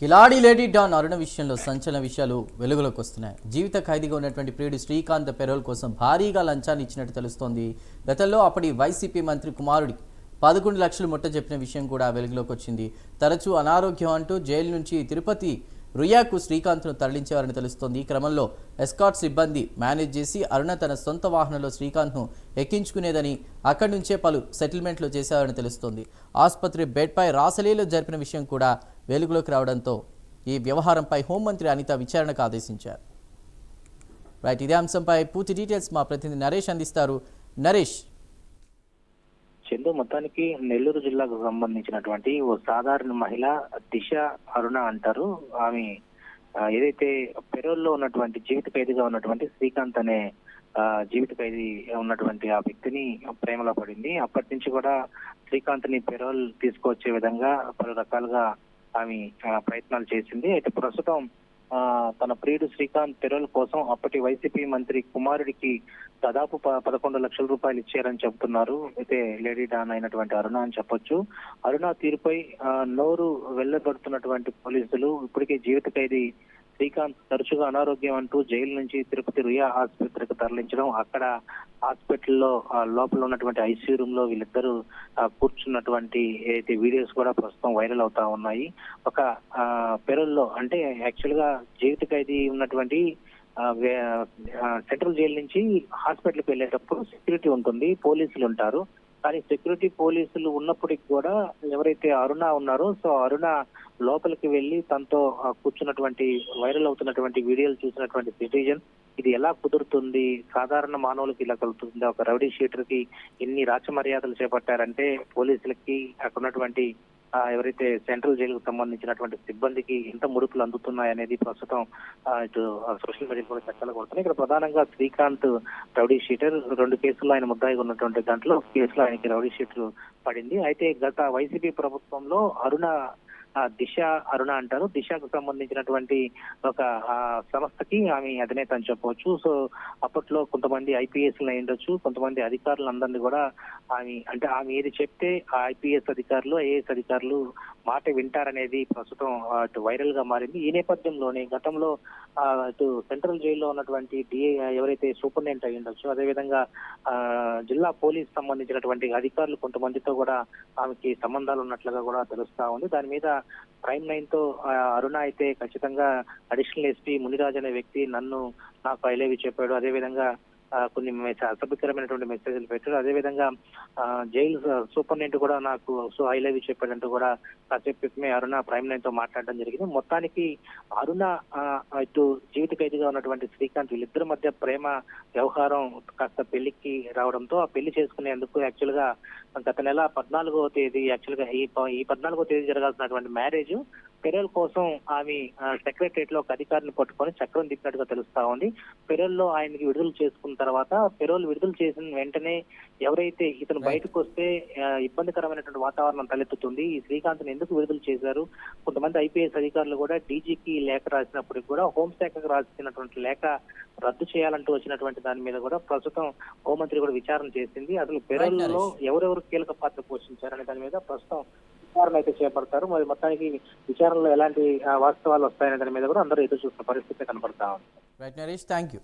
కిలాడి lady don అరుణ విషయంలో సంచలన విషయాలు వెలుగులోకి వస్తున్నాయి. జీవిత ఖైదీగా ఉన్నటువంటి ప్రియుడు శ్రీకాంత్ పెరోల్ కోసం భారీగా లంచాన్ని ఇచ్చినట్టు తెలుస్తోంది. గతంలో అప్పటి వైసీపీ మంత్రి కుమారుడికి పదకొండు లక్షలు ముట్ట చెప్పిన విషయం కూడా వెలుగులోకి వచ్చింది. తరచూ అనారోగ్యం అంటూ జైలు నుంచి తిరుపతి రుయాకు శ్రీకాంత్ను తరలించేవారని తెలుస్తోంది. ఈ క్రమంలో ఎస్కాట్ సిబ్బంది మేనేజ్ చేసి అరుణ తన సొంత వాహనంలో శ్రీకాంత్ను ఎక్కించుకునేదని అక్కడి నుంచే పలు సెటిల్మెంట్లు చేసేవారని తెలుస్తోంది. ఆసుపత్రి బెడ్పై రాసలీలో జరిపిన విషయం కూడా వెలుగులోకి రావడంతో ఈ వ్యవహారంపై హోంమంత్రి అనిత విచారణకు ఆదేశించారు. రైట్ ఇదే అంశంపై పూర్తి డీటెయిల్స్ మా ప్రతినిధి నరేష్ అందిస్తారు. నరేష్. చందు మొత్తానికి నెల్లూరు జిల్లాకు సంబంధించినటువంటి ఓ సాధారణ మహిళ దిశ అరుణ అంటారు. ఆమె ఏదైతే పెరోల్లో ఉన్నటువంటి జీవిత ఖైదీగా ఉన్నటువంటి శ్రీకాంత్ అనే జీవిత ఖైదీ ఉన్నటువంటి ఆ వ్యక్తిని ప్రేమలో పడింది. అప్పటి నుంచి కూడా శ్రీకాంత్ని పెరోల్ తీసుకొచ్చే విధంగా పలు రకాలుగా ఆమె ప్రయత్నాలు చేసింది. అయితే ప్రస్తుతం ఆ, తన ప్రియుడు శ్రీకాంత్ పెరోల్ కోసం అప్పటి వైసీపీ మంత్రి కుమారుడికి దాదాపు ప- పదకొండు లక్షల రూపాయలు ఇచ్చారని చెబుతున్నారు. అయితే లేడీ డాన్ అయినటువంటి అరుణ అని చెప్పొచ్చు. అరుణ తీరుపై ఆ, నోరు వెళ్ళబడుతున్నటువంటి పోలీసులు ఇప్పటికే జీవిత ఖైదీ శ్రీకాంత్ తరచుగా అనారోగ్యం అంటూ జైలు నుంచి తిరుపతి రుయా ఆసుపత్రికి తరలించడం అక్కడ హాస్పిటల్లో ఆ, లోపల ఉన్నటువంటి ఐసీయూ రూమ్లో వీళ్ళిద్దరూ కూర్చున్నటువంటి ఏదైతే వీడియోస్ కూడా ప్రస్తుతం వైరల్ అవుతా ఉన్నాయి. ఒక పెరల్లో అంటే యాక్చువల్గా జీవిత ఖైదీ ఉన్నటువంటి సెంట్రల్ జైలు నుంచి హాస్పిటల్కి వెళ్ళేటప్పుడు సెక్యూరిటీ ఉంటుంది పోలీసులు ఉంటారు. కానీ సెక్యూరిటీ పోలీసులు ఉన్నప్పటికి కూడా ఎవరైతే అరుణ ఉన్నారో సో అరుణ లోపలికి వెళ్ళి తనతో ఆ, కూర్చున్నటువంటి వైరల్ అవుతున్నటువంటి వీడియోలు చూసినటువంటి సిటిజన్ ఇది ఎలా కుదురుతుంది? సాధారణ మానవులకి ఇలా కలుగుతుంది? ఒక రౌడీ షీటర్కి ఎన్ని రాచ మర్యాదలు చేపట్టారంటే పోలీసులకి అక్కడ ఉన్నటువంటి ఎవరైతే సెంట్రల్ జైలుకు సంబంధించినటువంటి సిబ్బందికి ఎంత ముడుపులు అందుతున్నాయనేది ప్రస్తుతం ఇటు సోషల్ మీడియా కూడా చర్చలు కొడుతున్నాయి. ఇక్కడ ప్రధానంగా శ్రీకాంత్ రౌడీ షీటర్ రెండు కేసుల్లో ఆయన ముద్దాయి ఉన్నటువంటి దాంట్లో కేసులో ఆయనకి రౌడీ షీటర్ పడింది. అయితే గత వైసీపీ ప్రభుత్వంలో అరుణ దిశ అరుణ అంటారు. దిశకు సంబంధించినటువంటి ఒక ఆ, సంస్థకి ఆమె అధినేత అని చెప్పవచ్చు. సో అప్పట్లో కొంతమంది ఐపీఎస్ అయి ఉండొచ్చు. కొంతమంది అధికారులు అందరినీ కూడా ఆమె అంటే ఆమె ఏది చెప్తే ఆ ఐపీఎస్ అధికారులు ఐఏఎస్ అధికారులు మాట వింటారనేది ప్రస్తుతం అటు వైరల్గా మారింది. ఈ నేపథ్యంలోనే గతంలో అటు సెంట్రల్ జైల్లో ఉన్నటువంటి డిఏ ఎవరైతే సూపరింటెండెంట్ అయి ఉండొచ్చు అదేవిధంగా జిల్లా పోలీస్ సంబంధించినటువంటి అధికారులు కొంతమందితో కూడా ఆమెకి సంబంధాలు ఉన్నట్లుగా కూడా తెలుస్తా ఉంది. దాని మీద ప్రైమ్ లైన్తో అరుణ అయితే ఖచ్చితంగా అడిషనల్ ఎస్పీ మునిరాజ్ అనే వ్యక్తి నన్ను నాకు ఐలేవి చెప్పాడు అదేవిధంగా కొన్ని అసభ్యకరమైనటువంటి మెసేజ్లు పెట్టారు. అదేవిధంగా విధంగా జైలు సూపరింటెండెంట్ కూడా నాకు సో ఐలేవి చెప్పాడంటూ కూడా కాసేపు క్రితమే అరుణ ప్రైమ్ లైన్తో మాట్లాడడం జరిగింది. మొత్తానికి అరుణ ఇటు జీవిత ఖైదీగా ఉన్నటువంటి శ్రీకాంత్ వీళ్ళిద్దరి మధ్య ప్రేమ వ్యవహారం కాస్త పెళ్ళికి రావడంతో ఆ పెళ్ళి చేసుకునేందుకు యాక్చువల్గా గత నెల పద్నాలుగో తేదీ యాక్చువల్గా ఈ పద్నాలుగో తేదీ జరగాల్సినటువంటి మ్యారేజ్ పెరోల్ కోసం ఆమె సెక్రటరియట్లో ఒక అధికారిని పట్టుకొని చక్రం తిప్పినట్టుగా తెలుస్తా ఉంది పెరోల్లో ఆయనకి విడుదల చేసుకున్న తర్వాత పెరోల్ విడుదల చేసిన వెంటనే ఎవరైతే ఇతను. బయటకు వస్తే ఇబ్బందికరమైనటువంటి వాతావరణం తలెత్తుతుంది ఈ శ్రీకాంత్ ఎందుకు విడుదల చేశారు కొంతమంది ఐపీఎస్ అధికారులు కూడా డీజీకి లేఖ రాసినప్పటికి కూడా హోంశాఖకు రాసినటువంటి లేఖ రద్దు చేయాలంటూ వచ్చినటువంటి దాని మీద కూడా ప్రస్తుతం హోంమంత్రి కూడా విచారణ చేసింది అసలు పెరోల్లో నరేష్. ఎవరెవరు కీలక పాత్ర పోషించారనే దాని మీద ప్రస్తుతం విచారణ అయితే చేపడతారు. మరి మొత్తానికి విచారణలో ఎలాంటి వాస్తవాలు వస్తాయనే దాని మీద కూడా అందరూ ఎదురు చూస్తున్న పరిస్థితి కనపడతా ఉంది. Right Naresh thank you